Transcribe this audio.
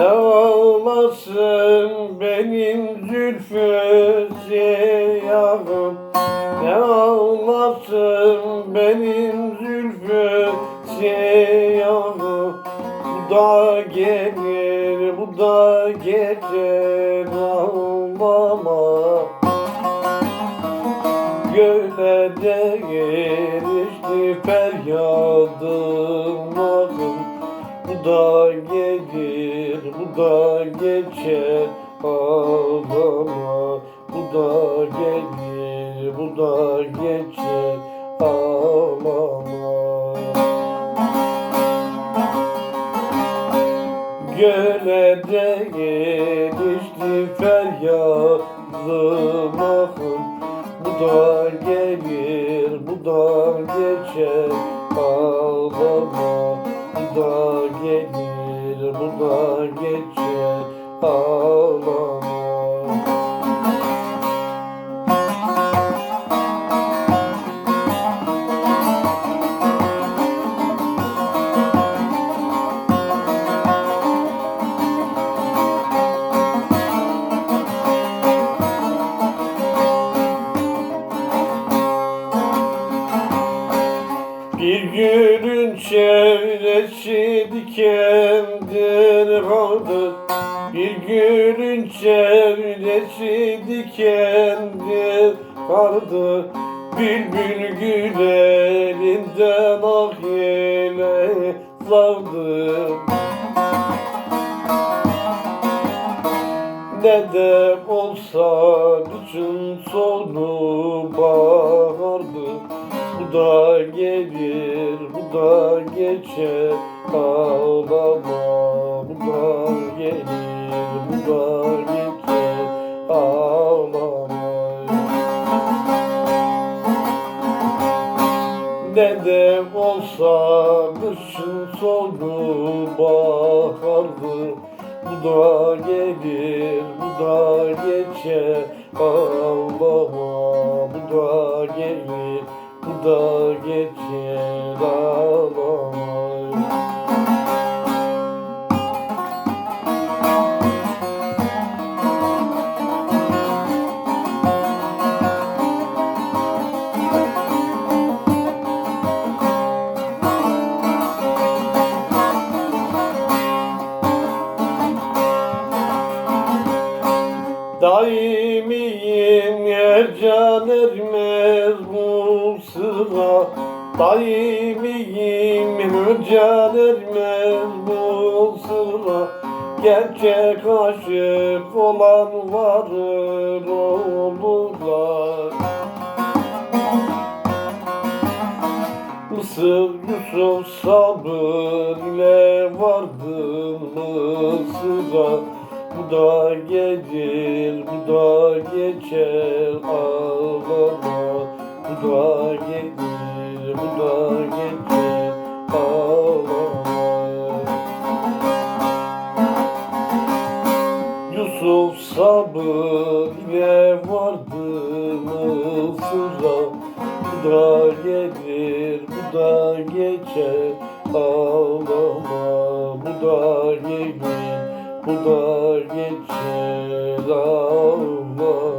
Ne ağlasın benim zülfü siyahım Ne ağlasın benim zülfü siyahım Bu da gelir bu da geçer ağlama Göle değil işte feryadım ağım Bu da gelir da geçer ağlama Bu da gelir bu da geçer ağlama Göle değil işte feryadım ahım Bu da gelir bu da geçer gelir bu da Bir gülün çevresi dikendir kaldı Bir gülün çevresi dikendir kaldı Bülbül gül elinden ah yele sardı Ne de olsa bütün sonu bahardı Bu da gelir, bu da geçer Ağlama, bu da gelir, bu da geçer Ağlama. Ne de olsa kışın sonu bahardı Bu da gelir, bu da geçer Ağlama, bu sıra Daimiyim bu sıra Gerçek aşık olan varır olurlar Mısır Yusuf sabır ile vardı Mısır'a. Bu da gelir, bu da geçer Bu da gelir, bu da geçer ağlama Yusuf sabır ile vardı Mısır'a Bu da gelir, bu da geçer Ağlama, bu da gelir, bu da geçer Ağlama